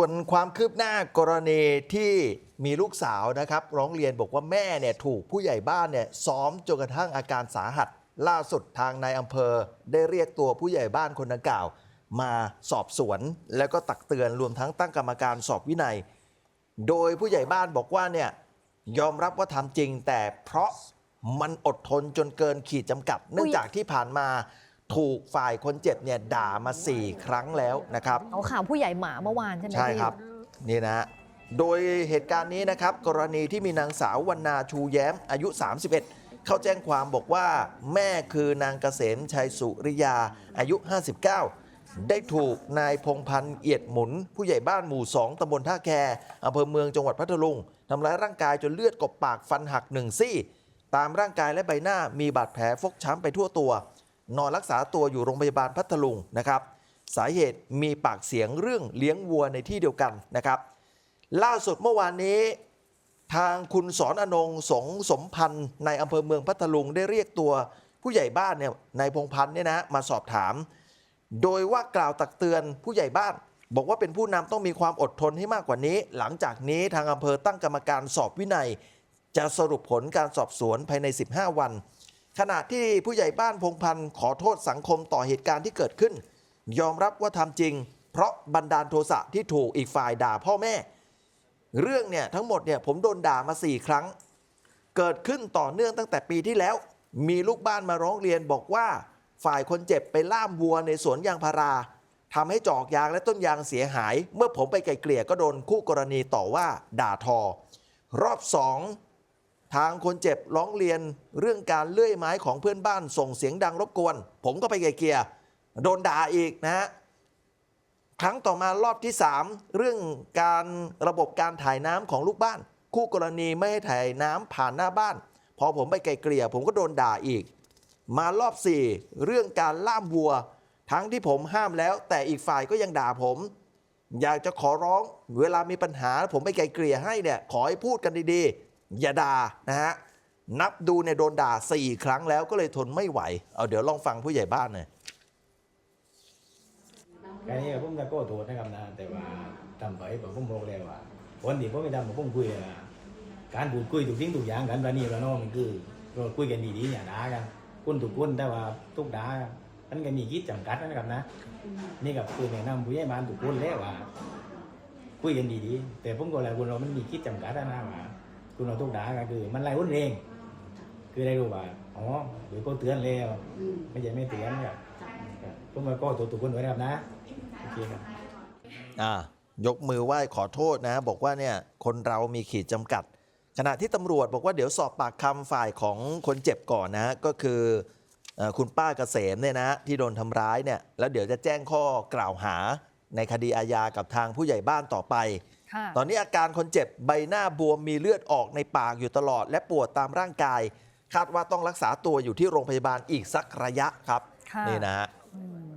ส่วนความคืบหน้ากรณีที่มีลูกสาวนะครับ ร้องเรียนบอกว่าแม่เนี่ยถูกผู้ใหญ่บ้านเนี่ยซ้อมจนกระทั่งอาการสาหัส ล่าสุดทางนายอำเภอ ได้เรียกตัวผู้ใหญ่บ้านคนดังกล่าว มาสอบสวน แล้วก็ตักเตือนรวมทั้งตั้งกรรมการสอบวินัย โดยผู้ใหญ่บ้านบอกว่าเนี่ยยอมรับว่าทำจริง แต่เพราะมันอดทนจนเกินขีดจำกัด เนื่องจากที่ผ่านมา ถูกฝ่ายคนเจ็บเนี่ยด่ามา 4 ครั้งแล้วนะครับเอาข่าวผู้ใหญ่หมาเมื่อวานใช่ไหมใช่พี่ครับ นี่นะฮะโดยเหตุการณ์นี้นะครับ กรณีที่มีนางสาววรรณาชูแย้มอายุ 31 เข้าแจ้งความบอกว่า แม่คือนางเกษมชัยสุริยาอายุ 59 ได้ถูกนายพงพันธ์เอียดหมุน ผู้ใหญ่บ้านหมู่ 2ตำบลท่าแคอำเภอเมืองจังหวัดพัทลุงทำร้ายร่างกายจนเลือดกบปากฟันหักหนึ่งซี่ ตามร่างกายและใบหน้ามีบาดแผลฟกช้ำไปทั่วตัว นอนรักษาตัวอยู่โรงพยาบาลพัทลุงนะครับ สาเหตุมีปากเสียงเรื่องเลี้ยงวัวในที่เดียวกันนะครับ ล่าสุดเมื่อวานนี้ทางคุณสอนอนงสงสมพันธ์ในอำเภอเมืองพัทลุงได้เรียกตัวผู้ใหญ่บ้านเนี่ยนายพงพันธ์เนี่ยนะมาสอบถาม โดยว่ากล่าวตักเตือนผู้ใหญ่บ้าน บอกว่าเป็นผู้นำต้องมีความอดทนให้มากกว่านี้ หลังจากนี้ทางอำเภอตั้งกรรมการสอบวินัย จะสรุปผลการสอบสวนภายใน 15 วัน ขณะที่ผู้ใหญ่บ้านพงพันธ์ขอโทษสังคมต่อเหตุการณ์ที่เกิดขึ้น ยอมรับว่าทำจริง เพราะบันดาลโทสะที่ถูกอีกฝ่ายด่าพ่อแม่ เรื่องเนี่ยทั้งหมดเนี่ยผมโดนด่ามา 4 ครั้ง เกิดขึ้นต่อเนื่องตั้งแต่ปีที่แล้ว มีลูกบ้านมาร้องเรียนบอกว่าฝ่ายคนเจ็บไปล่ามวัวในสวนยางพาราทำให้จอกยางและต้นยางเสียหาย เมื่อผมไปไกลเกลี่ยก็โดนคู่กรณีต่อว่าด่าทอ รอบสอง ทางคนเจ็บร้องเรียนเรื่องการเลื่อยไม้ของเพื่อนบ้านส่งเสียงดังรบกวน ผมก็ไปไกลเกลี่ยโดนด่าอีกนะฮะครั้งต่อมารอบที่ 3 เรื่องการระบบการถ่ายน้ำของลูกบ้าน คู่กรณีไม่ให้ถ่ายน้ำผ่านหน้าบ้าน พอผมไปไกลเกลี่ยผมก็โดนด่าอีก มารอบ 4 เรื่องการล่ามวัว ทั้งที่ผมห้ามแล้ว แต่อีกฝ่ายก็ยังด่าผม อยากจะขอร้องเวลามีปัญหาผมไปไกลเกลี่ยให้เนี่ยขอให้พูดกันดีๆ อย่าด่านะฮะนับดูเนี่ยโดนด่า4ครั้งแล้วก็เลยทนไม่ไหว เอาเดี๋ยวลองฟังผู้ใหญ่บ้านหน่อยอันนี้ผมจะโก้โทษนะครับนะแต่ว่าทำไปผมผมบอกแล้วว่าวันที่ผมไม่ทำผมผมคุยว่าการพูดคุยถูกทิ้งถูกอย่างกันวันนี้เราเนาะมันคือเราคุยกันดีๆอย่าด่ากันคนถูกคนแต่ว่าทุกด่ามันก็มีคิดจำกัดนะครับนะ นี่กับคือแนะนำผู้ใหญ่บ้านถูกคนแล้วว่าคุยกันดีๆแต่ผมก็เลยคนเรามันมีคิดจำกัดนะว่า คุณเราทุกด่าก็คือ มันไล่คนเอง คือได้รู้ว่าอ๋อเดี๋ยวก็เตือนแล้วไม่ใช่ไม่เตือนครับครับผมก็ก็ตัวถูกคนไว้นะครับนะโอเคครับอ่ายกมือไหว้ขอโทษนะ บอกว่าเนี่ยคนเรามีขีดจำกัด ขณะที่ตำรวจบอกว่าเดี๋ยวสอบปากคำฝ่ายของคนเจ็บก่อนนะก็คือเอ่อคุณป้าเกษมเนี่ยนะที่โดนทำร้ายเนี่ยแล้วเดี๋ยวจะแจ้งข้อกล่าวหาในคดีอาญากับทางผู้ใหญ่บ้านต่อไปค่ะ ตอนนี้อาการคนเจ็บใบหน้าบวมมีเลือดออกในปากอยู่ตลอด และปวดตามร่างกาย คาดว่าต้องรักษาตัวอยู่ที่โรงพยาบาลอีกสักระยะครับค่ะนี่นะฮะอืม